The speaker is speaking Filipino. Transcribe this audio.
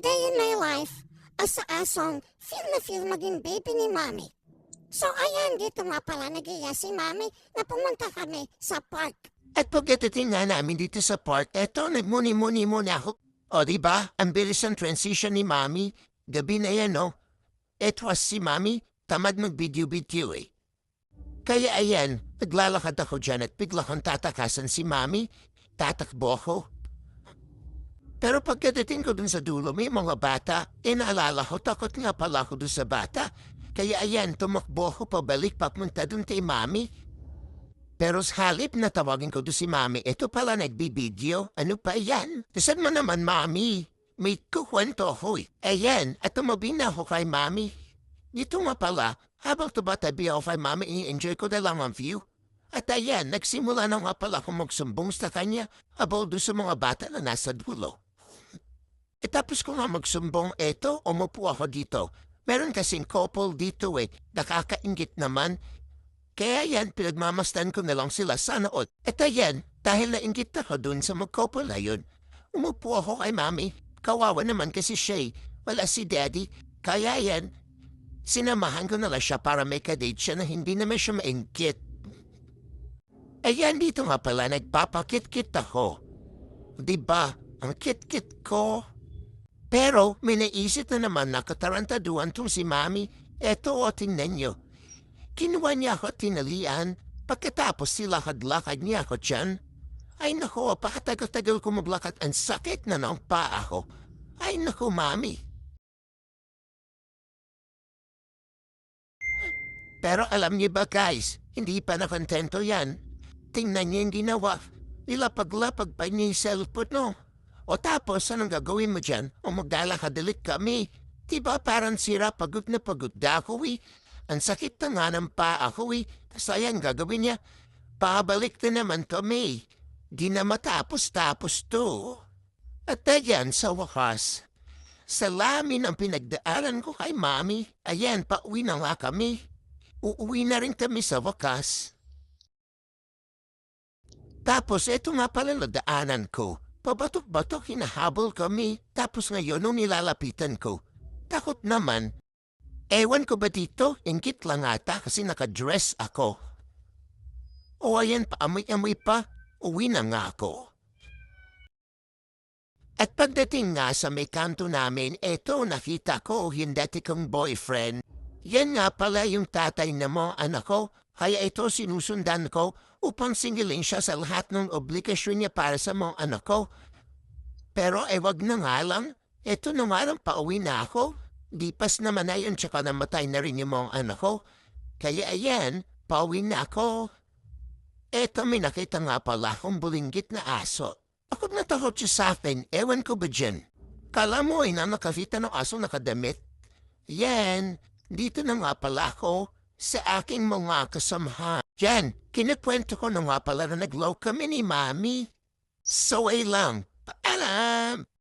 day in my life, as asong feel na feel maging baby ni Mami. So ayan, dito nga pala nagiya si Mami na pumunta kami sa park. At pagdating nga namin dito sa park, eto, nagmuni-muni muna ako. O, di ba? Ang bilis ng transition ni Mami. Gabi na yan, no? Eto si Mami, tamad mag-video-video eh. Kaya ayan, naglalakad ako dyan at bigla kong tatakasan si Mami. Tatakbo ako. Pero pagkadating ko dun sa dulo, may mga bata. E naalala ko, takot nga pala ako dun sa bata. Kaya ayan, tumakbo ako pabalik papunta dun kay Mami. Pero sa halip na tawagin ko doon si Mami, ito pala nagbibideo. Ano pa yan? Saan mo naman, Mami? May kukwento ako eh. Ayan, at tumabi na ako kay Mami. Dito nga pala, habang tumatabi ako kay Mami, i-enjoy ko na lang ang view. At ayan, nagsimula na nga pala akong magsumbong sa kanya about doon sa mga bata na nasa dulo. E tapos ko nga magsumbong, eto, umupo ako dito. Meron kasing couple dito eh, nakakaingit naman. Kaya yan, pinagmamastan ko na lang sila sa nood. At ayan, dahil nainggit ako dun sa mag-couple na yun, umupo ako kay mami. Kawawa naman kasi siya eh. Wala si daddy. Kaya yan, sinamahan ko na siya para may kadate siya na hindi naman siya maingkit. Ayan, dito nga pala, nagpapakit-kit ako. Di ba? Ang kit-kit ko. Pero may naisip na naman na katarantaduan tong si Mami. Eto o tingnan nyo. Kinuha niya ako tinalian. Pagkatapos silakad-lakad niya ako dyan. Ay nako, pakatagal-tagal ko maglakad. Ang sakit na ng paa ko. Ay nako, Mami. Pero alam niyo ba guys, hindi pa nakontento yan. Tingnan niyo yung ginawa. Nilapag-lapag pa niya yung cellphone no. O tapos, anong gagawin mo dyan? O maglalakadilit kami. Diba parang sira pagod na pagod na ako eh. Ang sakit na nga ng paa ko eh. Tapos ayan gagawin niya. Pabalik na naman kami. Di na matapos-tapos to. At ayan sa wakas. Salamin ang pinagdaanan ko kay Mami. Ayan, pauwi na nga kami. Uuwi na rin kami sa wakas. Tapos eto nga pala nadaanan ko. Pabatok-batok hinahabol kami. Tapos ngayon nung nilalapitan ko. Takot naman. Ewan ko ba dito? Ingkit lang ata kasi nakadress ako. O ayan, paamoy-amoy pa. Uwi na nga ako. At pagdating nga sa may kanto namin, eto nakita ko dati kong boyfriend. Yan nga pala yung tatay na mo, anak ko. Kaya ito sinusundan ko upang singilin siya sa lahat ng obligasyon niya para sa mga anak ko. Pero eh wag na nga lang. Ito na nga lang pauwi na ako. Dipas naman na yun tsaka namatay na rin yung mga anak ko. Kaya ayan, pauwi na ako. Eto may nakita nga pala akong bulinggit na aso. Ako natakot siya sa akin, ewan ko ba dyan? Kala mo ay na nakakita ng aso nakadamit? Yan, dito na nga pala ako sa aking mga kasamahan. Diyan, kinikwento ko na nga pala na naglow kami ni Mami. So ay lang, paalam!